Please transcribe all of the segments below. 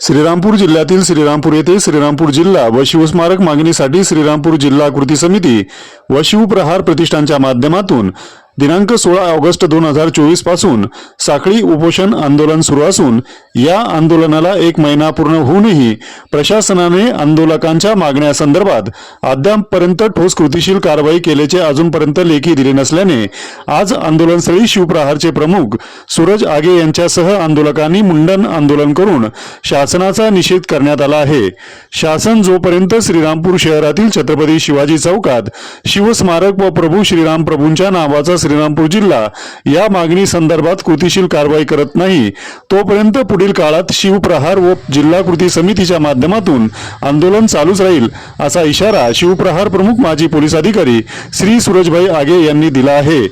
श्रीरामपूर जिल्ह्यातील श्रीरामपूर येथे श्रीरामपूर जिल्हा व शिवस्मारक मागणीसाठी श्रीरामपूर जिल्हा कृती समिती व शिवप्रहार प्रतिष्ठानच्या माध्यमातून दिनांक सोळा ऑगस्ट दोन हजार चोवीसपासून साखळी उपोषण आंदोलन सुरू असून या आंदोलनाला एक महिना पूर्ण होऊनही प्रशासनाने आंदोलकांच्या मागण्यासंदर्भात अद्यापपर्यंत ठोस कृतीशील कारवाई केल्याचे अजूनपर्यंत लेखी दिले नसल्याने आज आंदोलनस्थळी शिवप्रहारचे प्रमुख सूरज आगे यांच्यासह आंदोलकांनी मुंडन आंदोलन करून शासनाचा निषेध करण्यात आला आहे. शासन जोपर्यंत श्रीरामपूर शहरातील छत्रपती शिवाजी चौकात शिवस्मारक व प्रभू श्रीराम प्रभूंच्या नावाचा श्रीरामपूर जिल्हा या मागणी संदर्भात कृतीशील कारवाई करत नाही. तोपर्यंत पुढील काळात शिवप्रहार व जिल्हा कृती समितीच्या माध्यमातून आंदोलन चालूच राहील असा इशारा शिवप्रहार प्रमुख माजी पोलीस अधिकारी श्री सूरजभाई आगे यांनी दिला आहे.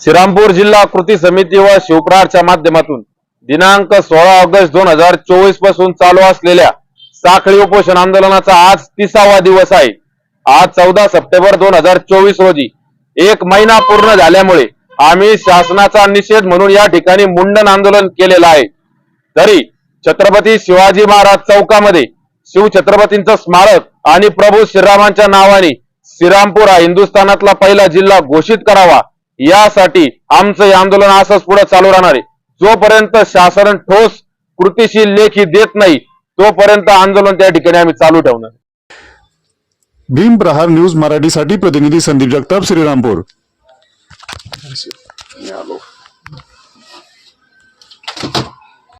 श्रीरामपूर जिल्हा कृती समिती व शिवप्रहारच्या माध्यमातून दिनांक सोळा ऑगस्ट दोन हजार चोवीसपासून चालू असलेल्या साखळी उपोषण आंदोलनाचा आज तिसावा दिवस आहे. आज चौदा सप्टेंबर दोन हजार चोवीस रोजी एक महिना पूर्ण झाल्यामुळे आम्ही शासनाचा निषेध म्हणून या ठिकाणी मुंडन आंदोलन केलेलं आहे. तरी छत्रपती शिवाजी महाराज चौकामध्ये शिवछत्रपतींचं स्मारक आणि प्रभू श्रीरामांच्या नावाने श्रीरामपूर हा हिंदुस्थानातला पहिला जिल्हा घोषित करावा यासाठी आमचं हे आंदोलन असंच पुढे चालू राहणार आहे. जोपर्यंत शासन ठोस कृतीशील लेखी देत नाही तोपर्यंत आंदोलन त्या ठिकाणी आम्ही चालू ठेवणार. भीम प्रहार न्यूज मराठीसाठी प्रतिनिधी संदीप जगताप श्रीरामपूर.